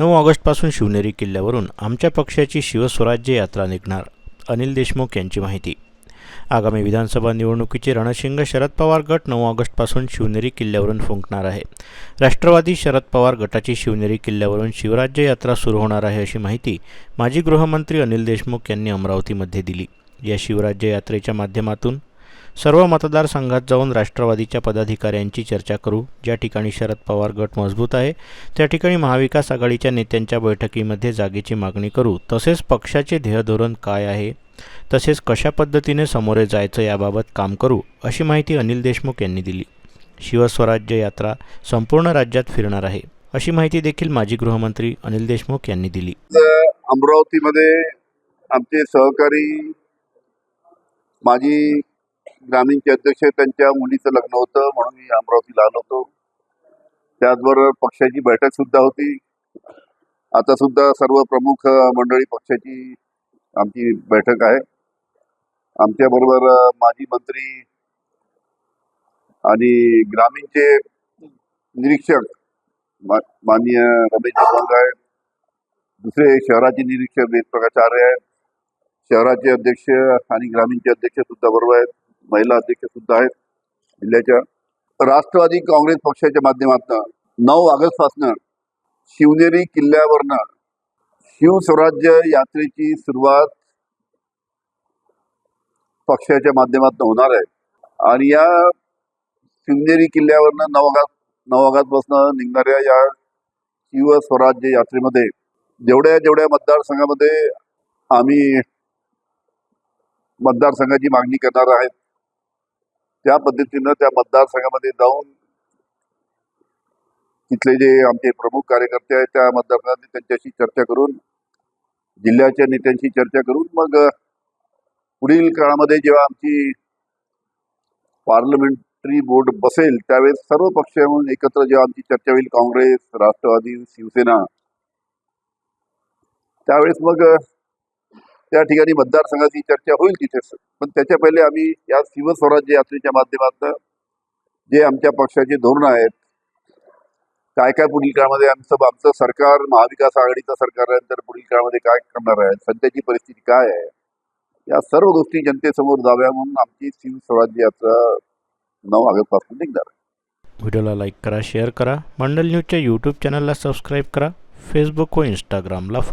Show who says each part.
Speaker 1: नऊ ऑगस्टपासून शिवनेरी किल्ल्यावरून आमच्या पक्षाची शिवस्वराज्य यात्रा निघणार अनिल देशमुख यांची माहिती. आगामी विधानसभा निवडणुकीचे रणशिंग शरद पवार गट नऊ ऑगस्टपासून शिवनेरी किल्ल्यावरून फुंकणार आहे. राष्ट्रवादी शरद पवार गटाची शिवनेरी किल्ल्यावरून शिवराज्य यात्रा सुरू होणार आहे अशी माहिती माजी गृहमंत्री अनिल देशमुख यांनी अमरावतीमध्ये दिली. या शिवराज्य यात्रेच्या माध्यमातून सर्व मतदारसंघात जाऊन राष्ट्रवादीच्या पदाधिकाऱ्यांची चर्चा करू. ज्या ठिकाणी शरद पवार गट मजबूत आहे त्या ठिकाणी महाविकास आघाडीच्या नेत्यांच्या बैठकीमध्ये जागेची मागणी करू. तसेच पक्षाचे ध्येयधोरण काय आहे तसेच कशा पद्धतीने समोरे जायचं याबाबत काम करू अशी माहिती अनिल देशमुख यांनी दिली. शिवस्वराज्य यात्रा संपूर्ण राज्यात फिरणार आहे अशी माहिती देखील माजी गृहमंत्री अनिल देशमुख यांनी दिली.
Speaker 2: अमरावतीमध्ये आमचे सहकारी माजी ग्रामीणचे अध्यक्ष त्यांच्या मुलीचं लग्न होतं म्हणून मी अमरावतीला आलो होतो. त्याचबरोबर पक्षाची बैठक सुद्धा होती. आता सुद्धा सर्व प्रमुख मंडळी पक्षाची आमची बैठक आहे. आमच्या बरोबर माजी मंत्री आणि ग्रामीणचे निरीक्षक माननीय रमेश जगवंत आहेत. दुसरे शहराचे निरीक्षक वेदप्रकाश आर्य आहेत. शहराचे अध्यक्ष आणि ग्रामीणचे अध्यक्ष सुद्धा बरोबर आहेत. महिला अध्यक्ष सुद्धा आहेत. जिल्ह्याच्या राष्ट्रवादी काँग्रेस पक्षाच्या माध्यमातून नऊ ऑगस्ट शिवनेरी किल्ल्यावरनं शिवस्वराज्य यात्रेची सुरुवात पक्षाच्या माध्यमातून होणार आहे. आणि या शिवनेरी किल्ल्यावरनं नऊ ऑगस्ट नऊ ऑगस्टपासून निघणाऱ्या या शिवस्वराज्य यात्रेमध्ये जेवढ्या जेवढ्या मतदारसंघामध्ये आम्ही मतदारसंघाची मागणी करणार आहेत त्या पद्धतीनं त्या मतदारसंघामध्ये जाऊन तिथले जे आमचे प्रमुख कार्यकर्ते आहेत त्या मतदारसंघात त्यांच्याशी चर्चा करून जिल्ह्याच्या नेत्यांशी चर्चा करून मग पुढील काळामध्ये जेव्हा आमची पार्लमेंटरी बोर्ड बसेल त्यावेळेस सर्व पक्ष म्हणून एकत्र जेव्हा आमची चर्चा होईल काँग्रेस राष्ट्रवादी शिवसेना त्यावेळेस मग त्या ठिकाणी मतदारसंघाची चर्चा होईल तिथेच पण त्याच्या पहिले आम्ही या शिवस्वराज्य यात्रेच्या माध्यमातून जे आमच्या पक्षाचे धोरण आहेत काय काय पुढील काळामध्ये आमचं आमचं सरकार महाविकास आघाडीचं सरकार आहे तर पुढील काळामध्ये काय करणार आहे सध्याची परिस्थिती काय आहे या सर्व गोष्टी जनतेसमोर जाव्या म्हणून आमची शिवस्वराज्य यात्रा नऊ ऑगस्टपासून निघणार आहे.
Speaker 1: व्हिडिओला लाईक करा शेअर करा मंडल न्यूजच्या यूट्यूब चॅनलला सबस्क्राईब करा फेसबुक व इंस्टाग्रामला फॉलो